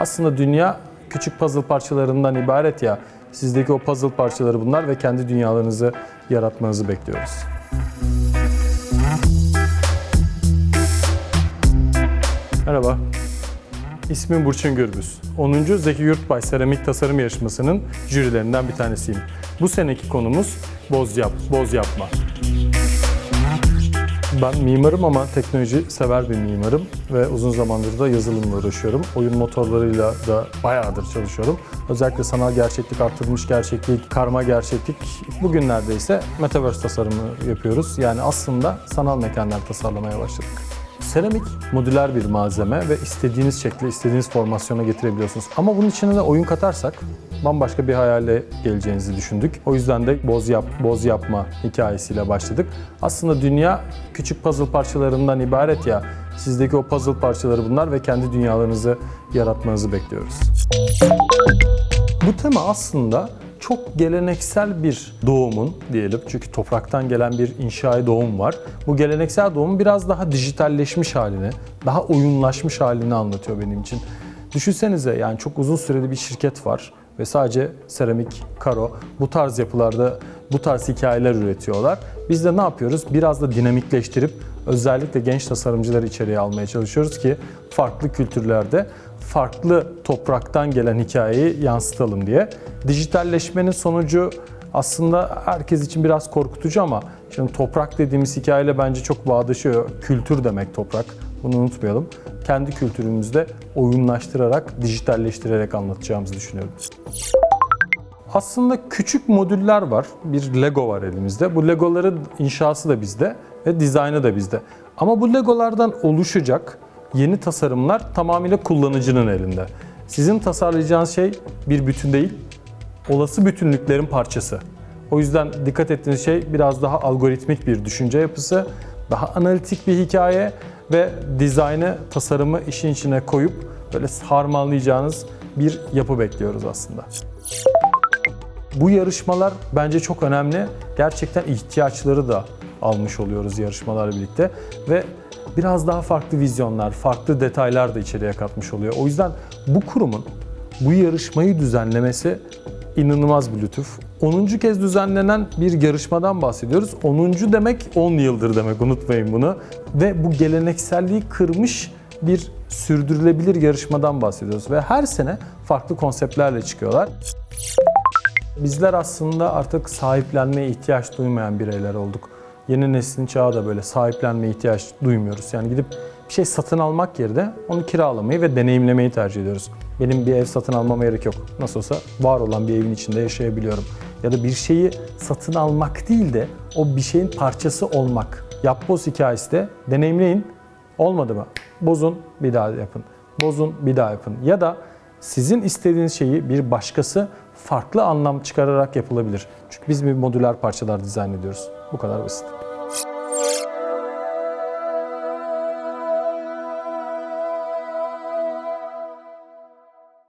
Aslında dünya küçük puzzle parçalarından ibaret ya. Sizdeki o puzzle parçaları bunlar ve kendi dünyalarınızı yaratmanızı bekliyoruz. Merhaba. İsmim Burçin Gürbüz. 10. Zeki Yurtbay Seramik Tasarım Yarışması'nın jürilerinden bir tanesiyim. Bu seneki konumuz boz yap, boz yapma. Ben mimarım ama teknoloji sever bir mimarım ve uzun zamandır da yazılımla uğraşıyorum. Oyun motorlarıyla da bayağıdır çalışıyorum. Özellikle sanal gerçeklik, artırılmış gerçeklik, karma gerçeklik. Bugünlerde ise metaverse tasarımı yapıyoruz. Yani aslında sanal mekanlar tasarlamaya başladık. Seramik modüler bir malzeme ve istediğiniz şekle, istediğiniz formasyona getirebiliyorsunuz. Ama bunun içine de oyun katarsak bambaşka bir hayale geleceğinizi düşündük. O yüzden de boz yap, boz yapma hikayesiyle başladık. Aslında dünya küçük puzzle parçalarından ibaret ya. Sizdeki o puzzle parçaları bunlar ve kendi dünyalarınızı yaratmanızı bekliyoruz. Bu tema aslında çok geleneksel bir doğumun diyelim çünkü topraktan gelen bir inşai doğum var. Bu geleneksel doğumun biraz daha dijitalleşmiş halini, daha oyunlaşmış halini anlatıyor benim için. Düşünsenize yani çok uzun süreli bir şirket var ve sadece seramik, karo bu tarz yapılarda bu tarz hikayeler üretiyorlar. Biz de ne yapıyoruz? Biraz da dinamikleştirip özellikle genç tasarımcıları içeriye almaya çalışıyoruz ki farklı kültürlerde farklı topraktan gelen hikayeyi yansıtalım diye. Dijitalleşmenin sonucu aslında herkes için biraz korkutucu ama şimdi toprak dediğimiz hikayeyle bence çok bağdaşıyor. Kültür demek toprak. Bunu unutmayalım. Kendi kültürümüzde oyunlaştırarak, dijitalleştirerek anlatacağımızı düşünüyorum. Aslında küçük modüller var. Bir Lego var elimizde. Bu Legoların inşası da bizde ve dizaynı da bizde. Ama bu Legolardan oluşacak yeni tasarımlar tamamıyla kullanıcının elinde. Sizin tasarlayacağınız şey bir bütün değil, olası bütünlüklerin parçası. O yüzden dikkat ettiğiniz şey biraz daha algoritmik bir düşünce yapısı, daha analitik bir hikaye ve dizaynı, tasarımı işin içine koyup böyle harmanlayacağınız bir yapı bekliyoruz aslında. Bu yarışmalar bence çok önemli. Gerçekten ihtiyaçları da almış oluyoruz yarışmalarla birlikte ve biraz daha farklı vizyonlar, farklı detaylar da içeriye katmış oluyor. O yüzden bu kurumun bu yarışmayı düzenlemesi inanılmaz bir lütuf. 10. kez düzenlenen bir yarışmadan bahsediyoruz. 10. demek 10 yıldır demek unutmayın bunu. Ve bu gelenekselliği kırmış bir sürdürülebilir yarışmadan bahsediyoruz. Ve her sene farklı konseptlerle çıkıyorlar. Bizler aslında artık sahiplenmeye ihtiyaç duymayan bireyler olduk. Yeni neslin çağı da böyle sahiplenmeye ihtiyaç duymuyoruz. Yani gidip bir şey satın almak yerine onu kiralamayı ve deneyimlemeyi tercih ediyoruz. Benim bir ev satın almama gerek yok. Nasıl olsa var olan bir evin içinde yaşayabiliyorum. Ya da bir şeyi satın almak değil de o bir şeyin parçası olmak. Yapboz hikayesi de deneyimleyin. Olmadı mı? Bozun bir daha yapın. Bozun bir daha yapın. Ya da sizin istediğiniz şeyi bir başkası farklı anlam çıkararak yapılabilir. Çünkü biz bir modüler parçalar dizayn ediyoruz. Bu kadar basit.